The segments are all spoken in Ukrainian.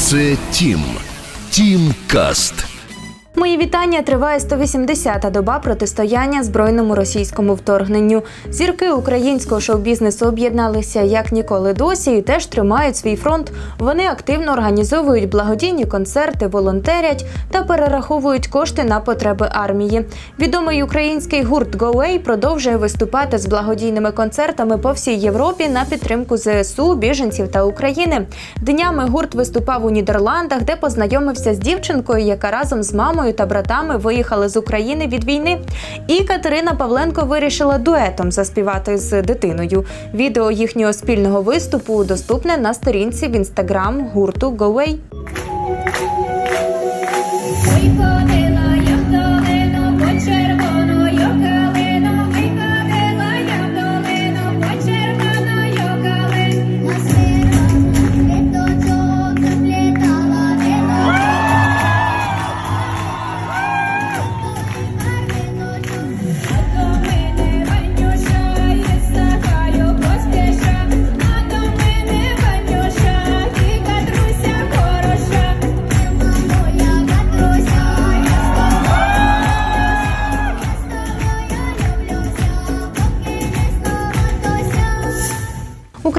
Це Тім. Тім Каст. Мої вітання триває 180-та доба протистояння збройному російському вторгненню. Зірки українського шоу-бізнесу об'єдналися як ніколи досі і теж тримають свій фронт. Вони активно організовують благодійні концерти, волонтерять та перераховують кошти на потреби армії. Відомий український гурт «Go продовжує виступати з благодійними концертами по всій Європі на підтримку ЗСУ, біженців та України. Днями гурт виступав у Нідерландах, де познайомився з дівчинкою, яка разом з мамою та братами виїхали з України від війни. І Катерина Павленко вирішила дуетом заспівати з дитиною. Відео їхнього спільного виступу доступне на сторінці в інстаграм гурту «Go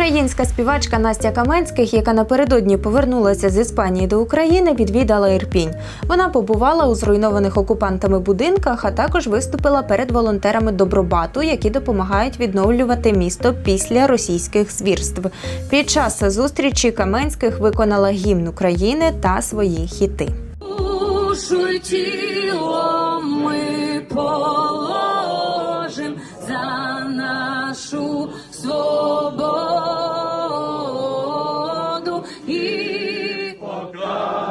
Українська співачка Настя Каменських, яка напередодні повернулася з Іспанії до України, відвідала Ірпінь. Вона побувала у зруйнованих окупантами будинках, а також виступила перед волонтерами Добробату, які допомагають відновлювати місто після російських звірств. Під час зустрічі Каменських виконала гімн України та свої хіти. Ми положим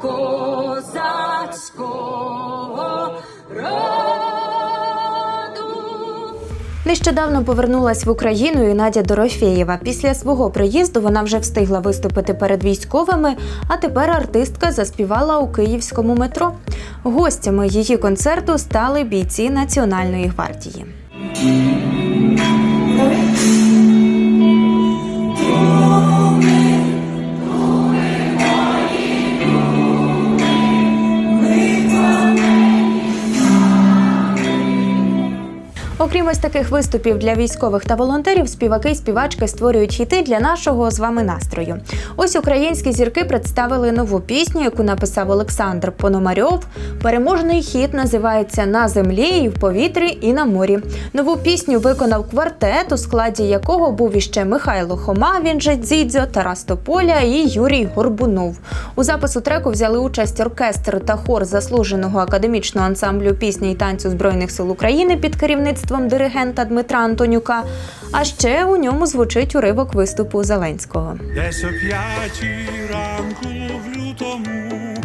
козацького роду. Нещодавно повернулась в Україну і Надя Дорофєєва. Після свого приїзду вона вже встигла виступити перед військовими, а тепер артистка заспівала у київському метро. Гостями її концерту стали бійці Національної гвардії. Ось таких виступів для військових та волонтерів, співаки і співачки створюють хіти для нашого з вами настрою. Ось українські зірки представили нову пісню, яку написав Олександр Пономарьов. Переможний хіт називається На землі і в повітрі і на морі. Нову пісню виконав квартет, у складі якого був іще Михайло Хома, він же Дзідзьо, Тарас Тополя і Юрій Горбунов. У запису треку взяли участь оркестр та хор заслуженого академічного ансамблю пісні і танцю Збройних сил України під керівництвом диригента Дмитра Антонюка. А ще у ньому звучить уривок виступу Зеленського. Десь о п'ятій ранку в лютому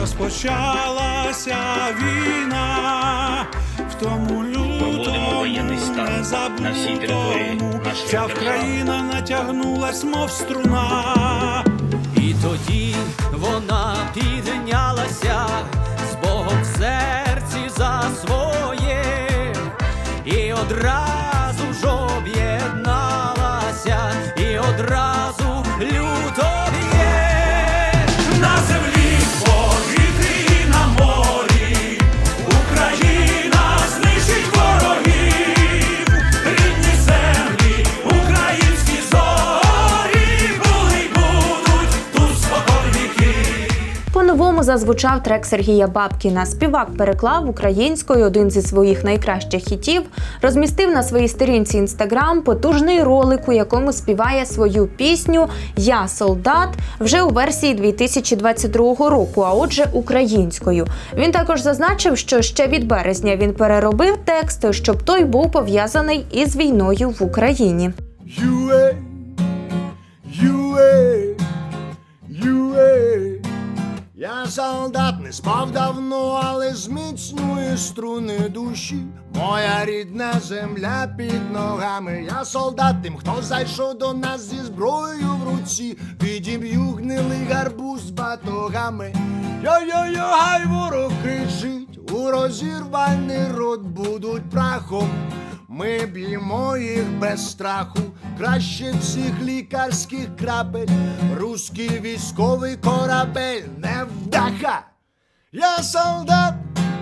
розпочалася війна. В тому лютому воєнний стан на всій території нашої вся держави. країна натягнулась, мов струна. І тоді вона піднялася Зазвучав трек Сергія Бабкіна. Співак переклав українською один зі своїх найкращих хітів, розмістив на своїй сторінці інстаграм потужний ролик, у якому співає свою пісню Я солдат вже у версії 2022 року, а отже, українською. Він також зазначив, що ще від березня він переробив текст, щоб той був пов'язаний із війною в Україні. UA, солдат не спав давно, але зміцнює струни душі. Моя рідна земля під ногами. Я солдат тим, хто зайшов до нас зі зброєю в руці. Підіб'ю гнилий гарбуз з батогами. Йо-йо-йо, гай ворог кричить, у розірваний рот будуть прахом. Ми б'ємо їх без страху, краще всіх лікарських крапель. Руський військовий корабель невдаха. Я солдат,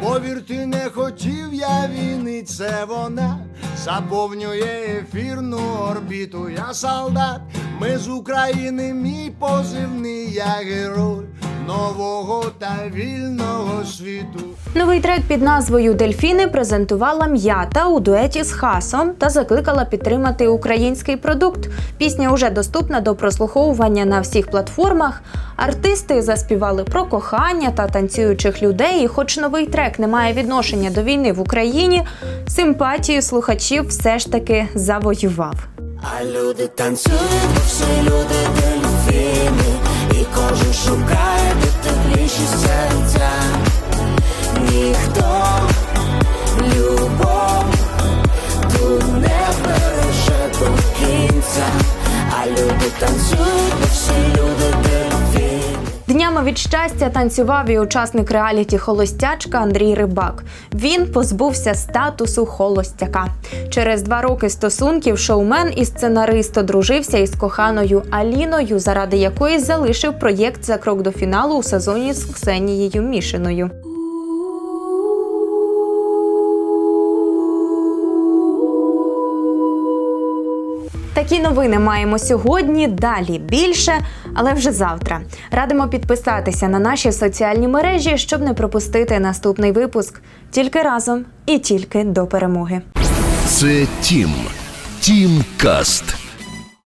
повірте, не хотів я війни, це вона заповнює ефірну орбіту. Я солдат, ми з України, мій позивний, я герой нового та вільного світу. Новий трек під назвою Дельфіни презентувала м'ята у дуеті з Хасом та закликала підтримати український продукт. Пісня уже доступна до прослуховування на всіх платформах. Артисти заспівали про кохання та танцюючих людей. І хоч новий трек не має відношення до війни в Україні, симпатію слухачів все ж таки завоював. А люди танцюють, всі люди дельфіни І кожен шукає тепліші серця щастя танцював і учасник реаліті Холостячка Андрій Рибак. Він позбувся статусу холостяка. Через два роки стосунків шоумен і сценарист одружився із коханою Аліною, заради якої залишив проєкт за крок до фіналу у сезоні з Ксенією Мішиною. Такі новини маємо сьогодні. Далі більше, але вже завтра. Радимо підписатися на наші соціальні мережі, щоб не пропустити наступний випуск. Тільки разом і тільки до перемоги. Це Тім. Тім Каст.